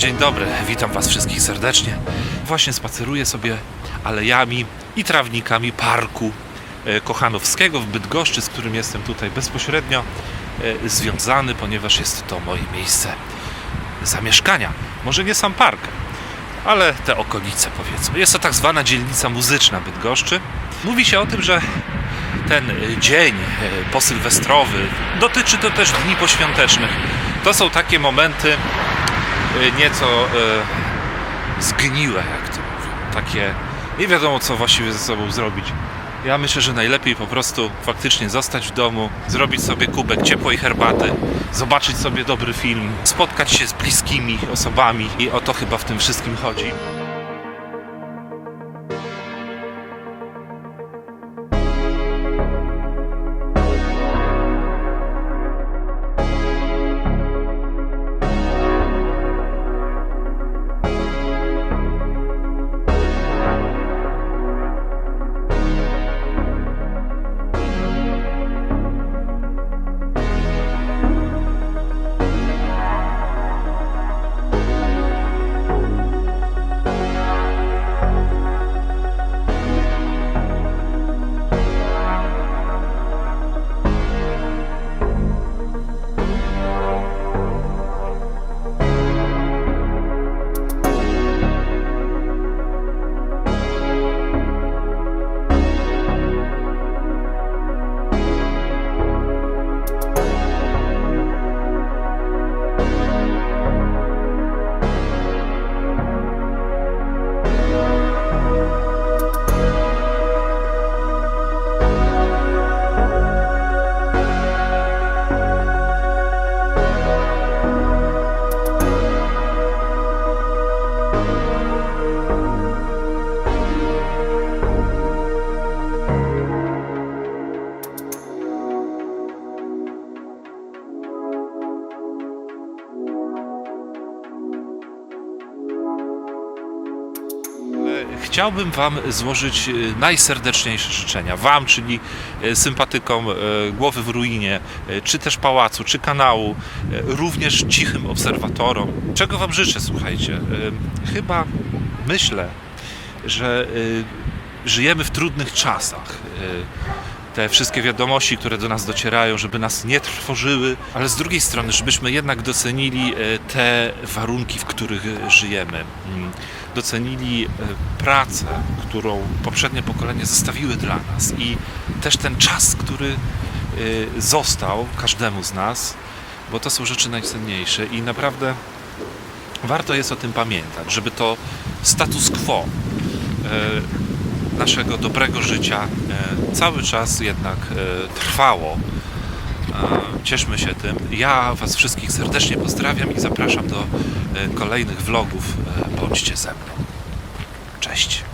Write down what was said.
Dzień dobry, witam Was wszystkich serdecznie. Właśnie spaceruję sobie alejami i trawnikami parku e, Kochanowskiego w Bydgoszczy, z którym jestem tutaj bezpośrednio e, związany, ponieważ jest to moje miejsce zamieszkania. Może nie sam park, ale te okolice powiedzmy. Jest to tak zwana dzielnica muzyczna Bydgoszczy. Mówi się o tym, że ten e, dzień posylwestrowy, dotyczy to też dni poświątecznych. To są takie momenty nieco e, zgniłe, jak to mówią. Takie nie wiadomo, co właściwie ze sobą zrobić. Ja myślę, że najlepiej po prostu faktycznie zostać w domu, zrobić sobie kubek ciepłej herbaty, zobaczyć sobie dobry film, spotkać się z bliskimi osobami i o to chyba w tym wszystkim chodzi. Chciałbym Wam złożyć e, najserdeczniejsze życzenia. Wam, czyli e, sympatykom e, Głowy w Ruinie, czy też Pałacu, czy kanału, również cichym obserwatorom. Czego Wam życzę, słuchajcie? Chyba myślę, że żyjemy w trudnych czasach. Te wszystkie wiadomości, które do nas docierają, żeby nas nie trwożyły, ale z drugiej strony, żebyśmy jednak docenili e, te warunki, w których e, żyjemy. Mm, Docenili e, pracę, którą poprzednie pokolenia zostawiły dla nas i też ten czas, który został każdemu z nas, bo to są rzeczy najcenniejsze i naprawdę warto jest o tym pamiętać, żeby to status quo naszego dobrego życia cały czas jednak e, trwało. E, Cieszmy się tym. Ja Was wszystkich serdecznie pozdrawiam i zapraszam do e, kolejnych vlogów. Bądźcie ze mną. Cześć.